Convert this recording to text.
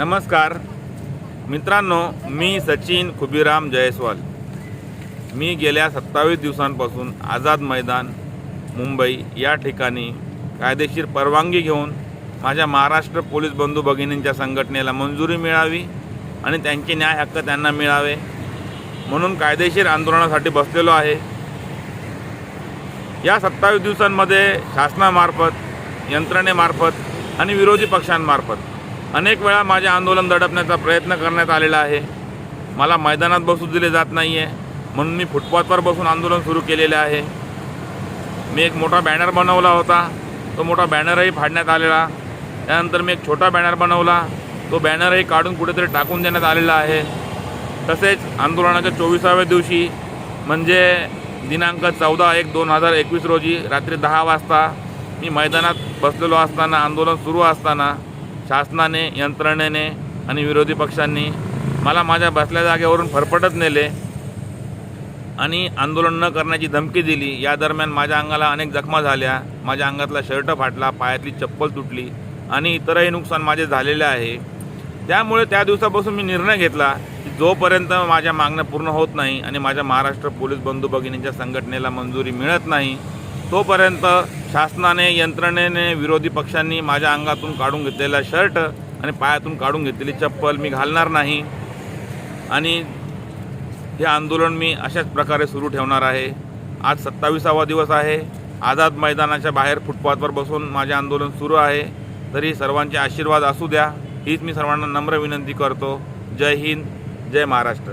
नमस्कार. मित्रांनो मी सचिन खुबीराम जयस्वाल. मी गेल्या सत्तावीस दिवसांपासून आझाद मैदान मुंबई या ठिकाणी कायदेशीर परवानगी घेऊन माझ्या महाराष्ट्र पोलीस बंधू भगिनींच्या संघटनेला मंजुरी मिळावी आणि त्यांचे न्याय हक्क त्यांना मिळावे म्हणून कायदेशीर आंदोलनासाठी बसलेलो आहे. या सत्तावीस दिवसांमध्ये शासनामार्फत यंत्रणेमार्फत आणि विरोधी पक्षांमार्फत अनेक वेळा माझे आंदोलन दडपण्याचा प्रयत्न करण्यात आलेला आहे. मला मैदानात बसू दिले जात नाही आहे म्हणून मी फुटपाथवर बसून आंदोलन सुरू केलेले आहे. मी एक मोठा बॅनर बनवला होता. तो मोठा बॅनरही फाडण्यात आलेला. त्यानंतर मी एक छोटा बॅनर बनवला. तो बॅनरही काढून कुठेतरी टाकून देण्यात आलेला आहे. तसेच आंदोलनाच्या चोवीसाव्या दिवशी म्हणजे दिनांक चौदा एक दोन हजार एकवीस रोजी रात्री दहा वाजता मी मैदानात बसलेलो असताना आंदोलन सुरू असताना शासनाने यंत्रणेने आणि विरोधी पक्षांनी मला माझ्या बसल्या जागेवरून फरफटत नेले आणि आंदोलन न करण्याची धमकी दिली. या दरम्यान माझ्या अंगाला अनेक जखमा झाल्या. माझ्या अंगातला शर्ट फाटला पायातली चप्पल तुटली आणि इतरही नुकसान माझे झालेले आहे. त्यामुळे त्या दिवसापासून मी निर्णय घेतला की जोपर्यंत माझ्या मागण्या पूर्ण होत नाही आणि माझ्या महाराष्ट्र पोलीस बंधू भगिनींच्या संघटनेला मंजुरी मिळत नाही तोपर्यंत शासनाने यंत्रणेने विरोधी पक्षांनी माझ्या अंगातून काढून घेतलेला शर्ट आणि पायातून काढून घेतलेली चप्पल मी घालणार नाही. आणि हे आंदोलन मी अशाच प्रकारे सुरू ठेवणार आहे. आज सत्तावीसावा दिवस आहे. आझाद मैदानाच्या बाहेर फुटपाथवर बसून माझे आंदोलन सुरू आहे. तरी सर्वांचे आशीर्वाद असू द्या. हीच मी सर्वांना नम्र विनंती करतो. जय हिंद जय महाराष्ट्र.